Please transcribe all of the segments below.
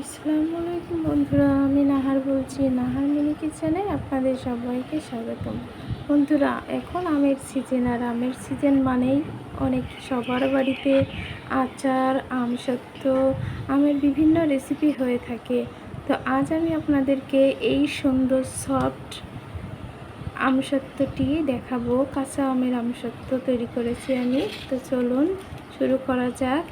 আসসালামু আলাইকুম বন্ধুরা, আমি নাহার বলছি। নাহার মিনি কিচেনে আপনাদের সবাইকে স্বাগতম। বন্ধুরা, এখন আমের সিজন, আর আমের সিজন মানেই অনেক সবার বাড়িতে আচার, আম সত্য, আমের বিভিন্ন রেসিপি হয়ে থাকে। তো আজ আমি আপনাদেরকে এই সুন্দর সফট আমসত্ত্বটি দেখাবো। কাঁচা আমের আমসত্ত্ব তৈরি করেছি আমি। তো চলুন শুরু করা যাক।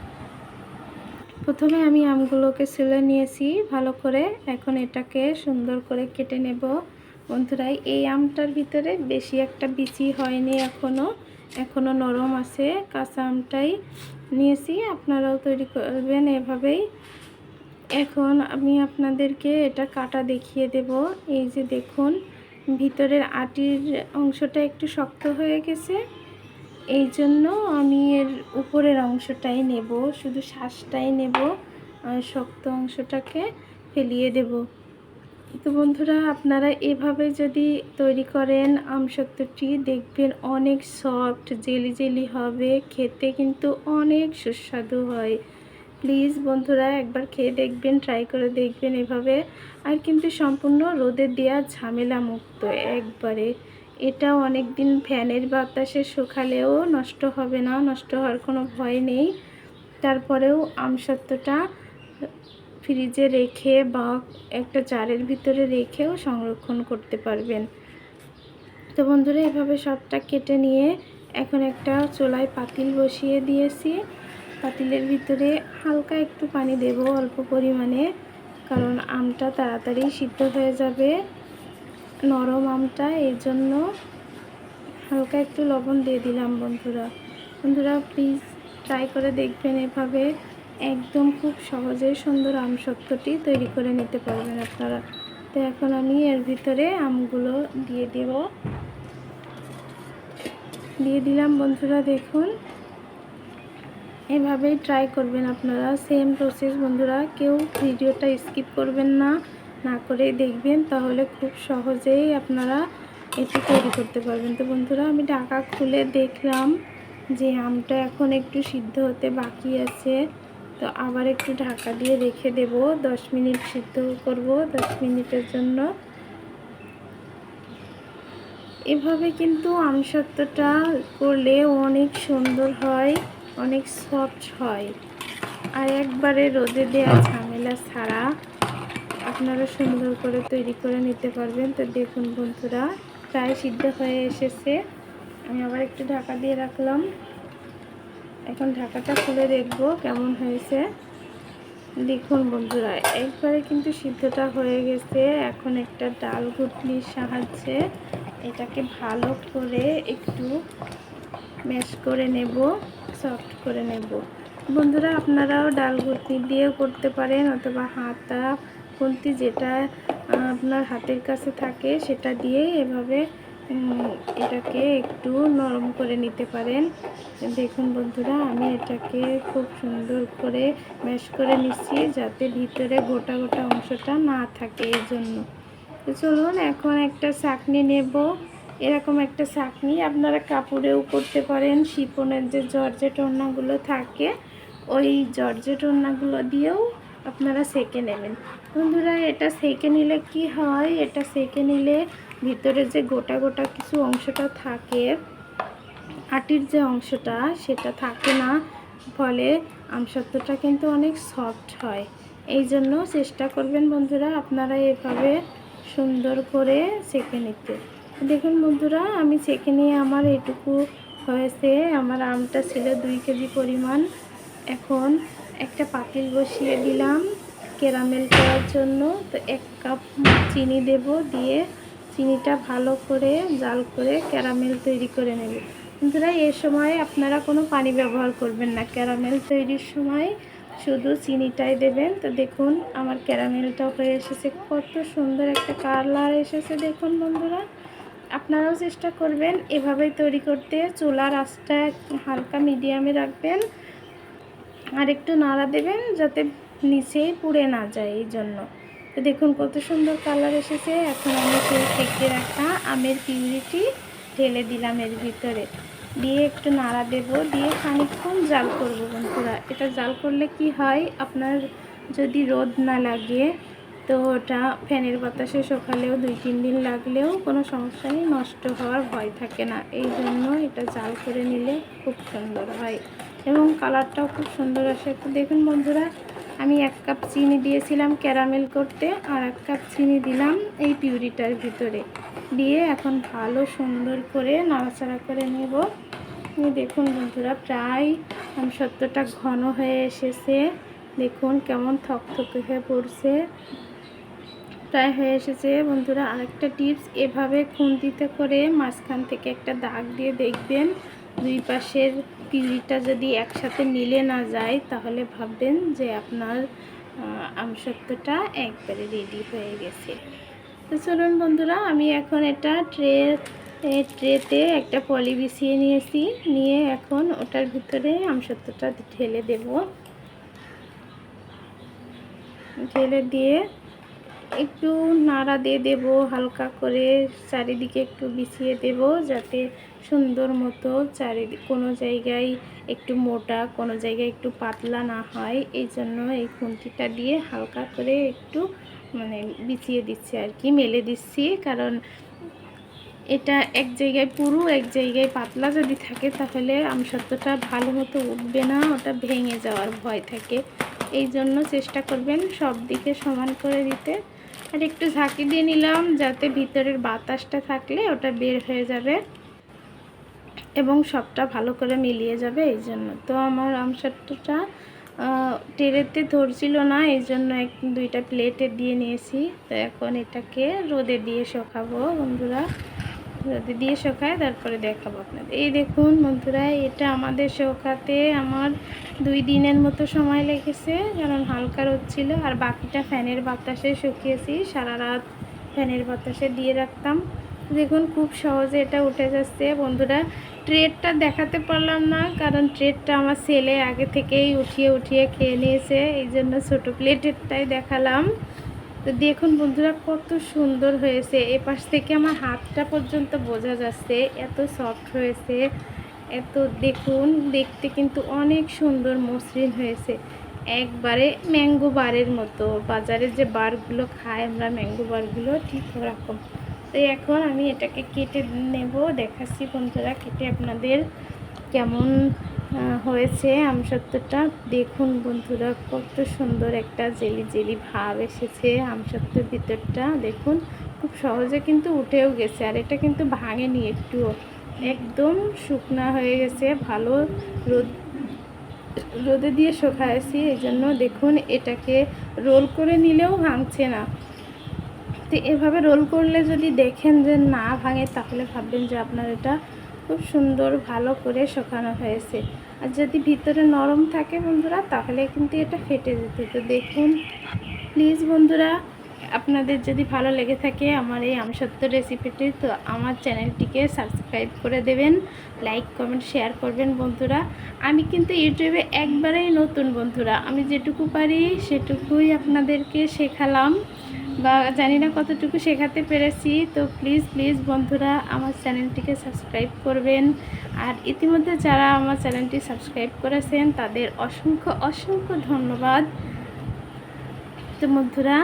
প্রথমে আমি আমগুলোকে ছেলে নিয়েছি ভালো করে। এখন এটাকে সুন্দর করে কেটে নেব। বন্ধুরাই এই আমটার ভিতরে বেশি একটা বিচি হয়নি এখনও এখনও নরম আছে। কাঁচা আমটাই নিয়েছি। আপনারাও তৈরি করবেন এভাবেই। এখন আমি আপনাদেরকে এটা কাটা দেখিয়ে দেব। এই যে দেখুন, ভিতরের আটির অংশটা একটু শক্ত হয়ে গেছে। এই জন্য আমি এর উপরের অংশটাই নেব, শুধু শ্বাসটাই নেব শক্ত অংশটাকে ফেলিয়ে দেব। তো বন্ধুরা, আপনারা এভাবে যদি তৈরি করেন আমসত্ত্বটি দেখবেন অনেক সফট, জেলি জেলি হবে, খেতে কিন্তু অনেক সুস্বাদু হয়। প্লিজ বন্ধুরা, একবার খেয়ে দেখবেন, ট্রাই করে দেখবেন এভাবে। আর কিন্তু সম্পূর্ণ রোদে দেওয়া ঝামেলা মুক্ত একবারে। এটা অনেক দিন ফ্যানের বাতাসে শুকালেও নষ্ট হবে না, নষ্ট হওয়ার কোনো ভয় নেই। তারপরেও আমসত্ত্বটা ফ্রিজে রেখে বা একটা জারের ভিতরে রেখেও সংরক্ষণ করতে পারবেন। তো বন্ধুরা, এভাবে সবটা কেটে নিয়ে এখন একটা চোলায় পাতিল বসিয়ে দিয়েছি। পাতিলের ভিতরে হালকা একটু পানি দেব অল্প পরিমাণে, কারণ আমটা তাড়াতাড়ি সিদ্ধ হয়ে যাবে। নরম আমটা এই জন্য হালকা একটু লবণ দিয়ে দিলাম বন্ধুরা। বন্ধুরা প্লিজ ট্রাই করে দেখবেন এভাবে। একদম খুব সহজেই সুন্দর আম সত্যটি তৈরি করে নিতে পারবেন আপনারা। তো এখন আমি এর ভিতরে আমগুলো দিয়ে দেব। দিয়ে দিলাম বন্ধুরা, দেখুন। এভাবেই ট্রাই করবেন আপনারা। সেম প্রসেস বন্ধুরা, কেউ ভিডিওটা স্কিপ করবেন না। না করে দেখবেন তাহলে খুব সহজেই আপনারা এটি তৈরি করতে পারবেন। তো বন্ধুরা আমি ঢাকা খুলে দেখলাম যে আমটা এখন একটু সিদ্ধ হতে বাকি আছে। তো আবার একটু ঢাকা দিয়ে রেখে দেব। দশ মিনিট সিদ্ধ করব দশ মিনিটের জন্য। এভাবে কিন্তু আমসত্ত্বটা করলে অনেক সুন্দর হয় অনেক সফট হয়। আর একবারে রোদে দেওয়া ঝামেলা ছাড়া। আপনারা সুন্দর করে তৈরি করে নিতে পারবেন। তো দেখুন বন্ধুরা, প্রায় সিদ্ধ হয়ে এসেছে। আমি আবার একটু ঢাকা দিয়ে রাখলাম। এখন ঢাকাটা খুলে দেখব কেমন হয়েছে। দেখুন বন্ধুরা, একবারে কিন্তু সিদ্ধটা হয়ে গেছে। এখন একটা ডাল ঘুটনির সাহায্যে এটাকে ভালো করে একটু ম্যাশ করে নেব, সফট করে নেব। বন্ধুরা, আপনারাও ডাল ঘুটনি দিয়েও করতে পারেন অথবা হাতা খুন্তি যেটা আপনার হাতের কাছে থাকে সেটা দিয়ে এভাবে এটাকে একটু নরম করে নিতে পারেন। দেখুন বন্ধুরা, আমি এটাকে খুব সুন্দর করে ম্যাশ করে নিচ্ছি যাতে ভিতরে গোটা গোটা অংশটা না থাকে এই জন্য। তো চলুন, এখন একটা চাকনি নেব। এরকম একটা চাকনি আপনারা কাপড়েও করতে পারেন শিপনের যে জর্জেট ওড়নাগুলো থাকে, ওই জর্জেট ওড়নাগুলো দিয়েও আপনারা সেকে নেবেন। বন্ধুরা, এটা সেকে নিলে কি হয়? এটা সেকে নিলে ভিতরে যে গোটা গোটা কিছু অংশটা থাকে, আটির যে অংশটা, সেটা থাকে না। ফলে আমসত্ত্বটা কিন্তু অনেক সফট হয়। এই জন্য চেষ্টা করবেন বন্ধুরা, আপনারা এভাবে সুন্দর করে সেকে নিতে। দেখুন বন্ধুরা, আমি সেকে নিয়ে আমার এটুকু হয়েছে। আমার আমটা ছিল দুই কেজি পরিমাণ। এখন একটা পাতিল বসিয়ে দিলাম। ক্যারামেল করার জন্য। তো এক কাপ চিনি দেব দিয়ে চিনিটা ভালো করে জাল করে ক্যারামেল তৈরি করে নেব। বন্ধুরা, এ সময় আপনারা কোনো পানি ব্যবহার করবেন না। ক্যারামেল তৈরির সময় শুধু চিনিটাই দেবেন। তো দেখুন, আমার ক্যারামেলটা হয়ে এসেছে। কত সুন্দর একটা কালার এসেছে দেখুন বন্ধুরা। আপনারাও চেষ্টা করবেন এভাবেই তৈরি করতে। চুলার আঁচটা হালকা মিডিয়ামে রাখবেন। আর একটু নাড়া দেবেন যাতে নিচে পুড়ে না যায় এই জন্য। তো দেখুন কত সুন্দর কালার এসেছে। এখন আমি সেই থেকে রাখা আমের পিউরিটি ঢেলে দিলাম এর ভিতরে। দিয়ে একটু নাড়া দেব, দিয়ে খানিকক্ষণ জাল করব বন্ধুরা। এটা জাল করলে কি হয়? আপনার যদি রোদ না লাগে, তো ওটা ফ্যানের বাতাসে সকালেও দুই, তিন দিন লাগলেও কোনো সমস্যা নেই নষ্ট হওয়ার ভয় থাকে না। এই জন্য এটা জাল করে নিলে খুব সুন্দর হয়। এবং কালারটাও খুব সুন্দর আসে। তো দেখুন বন্ধুরা আমি এক কাপ চিনি দিয়েছিলাম ক্যারামেল করতে আর এক কাপ চিনি দিলাম এই পিউরিটার ভিতরে। দিয়ে এখন ভালো সুন্দর করে নাড়াচাড়া করে নেব। দেখুন বন্ধুরা, প্রায় সত্যটা ঘন হয়ে এসেছে। দেখুন কেমন থকথকে হয়ে পড়ছে। প্রায় হয়ে এসেছে। বন্ধুরা, আরেকটা টিপস এভাবে খুন্তিতে করে মাঝখান থেকে একটা দাগ দিয়ে দেখবেন। দুই পাশের পিউরিটা যদি একসাথে মিলে না যায়, তাহলে ভাববেন যে আপনার আমসত্বটা একবারে রেডি হয়ে গেছে। তো চলুন বন্ধুরা, আমি এখন এটা ট্রে ট্রেতে একটা পলি বিছিয়ে নিয়েছি। নিয়ে এখন ওটার ভিতরে আমসত্বটা ঢেলে দেব। ঢেলে দিয়ে একটু নাড়া দিয়ে দেব, হালকা করে চারিদিকে একটু বিছিয়ে দেব যাতে সুন্দর মতো চারিদিক কোনো জায়গায় একটু মোটা, কোনো জায়গায় একটু পাতলা না হয়। এই জন্য এই খুন্তিটা দিয়ে হালকা করে একটু মানে বিছিয়ে দিচ্ছি আর কি, মেলে দিচ্ছি। কারণ এটা এক জায়গায় পুরো, এক জায়গায় পাতলা যদি থাকে তাহলে আমসত্বটা ভালো মতো উঠবে না, ওটা ভেঙে যাওয়ার ভয় থাকে। এই জন্য চেষ্টা করবেন সব দিকে সমান করে দিতে। আর একটু ঝাঁকি দিয়ে নিলাম যাতে ভিতরের বাতাসটা থাকলে ওটা বের হয়ে যাবে এবং সবটা ভালো করে মিলিয়ে যাবে, এই জন্য। তো আমার আমসারটা টেরেতে ধরছিল না, এই জন্য এক, দুইটা প্লেটে দিয়ে নিয়েছি। তো এখন এটাকে রোদে দিয়ে শোকাবো, বন্ধুরা। রোদে দিয়ে শোকায়, তারপরে দেখাবো আপনাদের। এই দেখুন বন্ধুরা, এটা আমাদের শোকাতে আমার দুই দিনের মতো সময় লেগেছে, কারণ হালকা রোদ ছিল, আর বাকিটা ফ্যানের বাতাসে শুকিয়েছি, সারা রাত ফ্যানের বাতাসে দিয়ে রাখতাম। দেখুন খুব সহজে এটা উঠে যাচ্ছে। বন্ধুরা, ট্রেডটা দেখাতে পারলাম না, কারণ ট্রেডটা আমার ছেলে আগে থেকেই উঠিয়ে উঠিয়ে খেয়ে নিয়েছে এই জন্য ছোটো প্লেটেরটাই দেখালাম। তো দেখুন বন্ধুরা, কত সুন্দর হয়েছে। এ পাশ থেকে আমার হাতটা পর্যন্ত বোঝা যাচ্ছে, এত সফট হয়েছে। এত দেখুন, দেখতে কিন্তু অনেক সুন্দর মসৃণ হয়েছে। একবারে ম্যাঙ্গো বারের মতো। বাজারে যে বারগুলো খাই আমরা ম্যাঙ্গো বারগুলো ঠিক ওরকম। তো এখন আমি এটাকে কেটে নেব, দেখাচ্ছি বন্ধুরা, কেটে আপনাদের কেমন হয়েছে আমসত্বটা দেখুন বন্ধুরা, কত সুন্দর একটা জেলি জেলি ভাব এসেছে আমসত্বের ভিতরটা। দেখুন, খুব সহজে কিন্তু উঠেও গেছে আর এটা কিন্তু ভাঙেনি একটুও। একদম শুকনা হয়ে গেছে, ভালো রোদ, রোদে দিয়ে শুকাইছি এই জন্য দেখুন এটাকে রোল করে নিলেও ভাঙছে না। তো এভাবে রোল করলে যদি দেখেন যে না ভাঙে, তাহলে ভাববেন যে আপনার এটা খুব সুন্দর, ভালো করে শুকানো হয়েছে। আর যদি ভিতরে নরম থাকে বন্ধুরা, তাহলে কিন্তু এটা ফেটে যেত। তো দেখুন প্লিজ বন্ধুরা, আপনাদের যদি ভালো লেগে থাকে আমার এই আমসত্ব রেসিপিটি তো আমার চ্যানেলটিকে সাবস্ক্রাইব করে দেবেন লাইক কমেন্ট শেয়ার করবেন বন্ধুরা। আমি কিন্তু ইউটিউবে একবারেই নতুন বন্ধুরা। আমি যেটুকু পারি সেটুকুই আপনাদেরকে শেখালাম। বা জানি না কতটুকু শেখাতে পেরেছি, তো প্লিজ প্লিজ বন্ধুরা আমার চ্যানেলটিকে সাবস্ক্রাইব করবেন। আর ইতিমধ্যে যারা আমার চ্যানেলটি সাবস্ক্রাইব করেছেন, তাদের অসংখ্য অসংখ্য ধন্যবাদ। তো বন্ধুরা,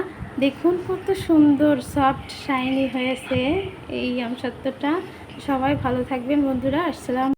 দেখুন কত সুন্দর সফট শাইনি হয়েছে এই আমসত্বটা সবাই ভালো থাকবেন বন্ধুরা, আসসালাম।